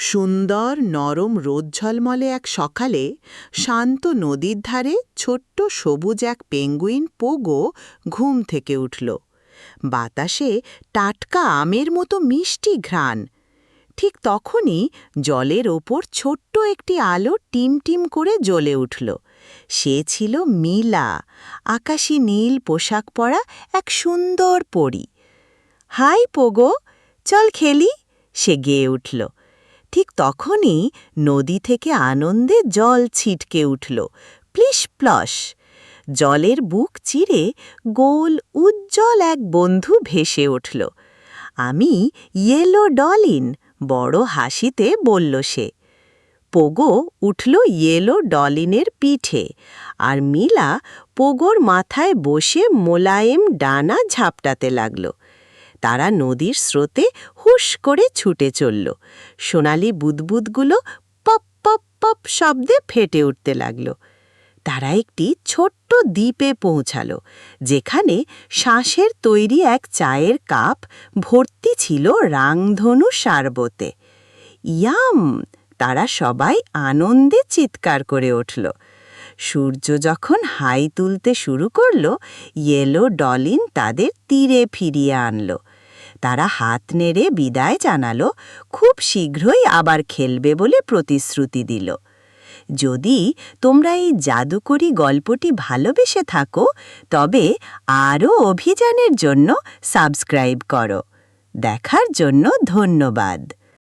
সুন্দর নরম রোদ ঝলমলে এক সকালে শান্ত নদীর ধারে ছোট্ট সবুজ এক পেঙ্গুইন পোগো ঘুম থেকে উঠল। বাতাসে টাটকা আমের মতো মিষ্টি ঘ্রাণ। ঠিক তখনই জলের ওপর ছোট্ট একটি আলো টিমটিম করে জ্বলে উঠল। সে ছিল মিলা, আকাশি নীল পোশাক পরা এক সুন্দর পরী। হাই পোগো, চল খেলি, সে গেয়ে উঠল। ঠিক তখনই নদী থেকে আনন্দে জল ছিটকে উঠল। প্লিস প্লস জলের বুক চিরে গোল উজ্জ্বল এক বন্ধু ভেসে উঠল। আমি ইয়েলো ডলিন বড় হাসিতে বলল সে। পোগো উঠল ইয়েলো ডলিনের পিঠে আর মিলা পোগোর মাথায় বসে মোলায়েম ডানা ঝাপটাতে লাগল। তারা নদীর স্রোতে হুশ করে ছুটে চলল। সোনালি বুদবুদগুলো পপ পপ পপ শব্দে ফেটে উঠতে লাগল। তারা একটি ছোট্ট দ্বীপে পৌঁছালো, যেখানে শাঁসের তৈরি এক চায়ের কাপ ভর্তি ছিল রাংধনু সারবতে ইয়াম! তারা সবাই আনন্দে চিৎকার করে উঠল। সূর্য যখন হাই তুলতে শুরু করল, ইয়েলো ডলিন তাদের তীরে ফিরিয়ে আনলো। তারা হাত নেড়ে বিদায় জানালো, খুব শীঘ্রই আবার খেলবে বলে প্রতিশ্রুতি দিল। যদি তোমরা এই জাদুকরি গল্পটি ভালোবেসে থাকো, তবে আরও অভিযানের জন্য সাবস্ক্রাইব করো। দেখার জন্য ধন্যবাদ।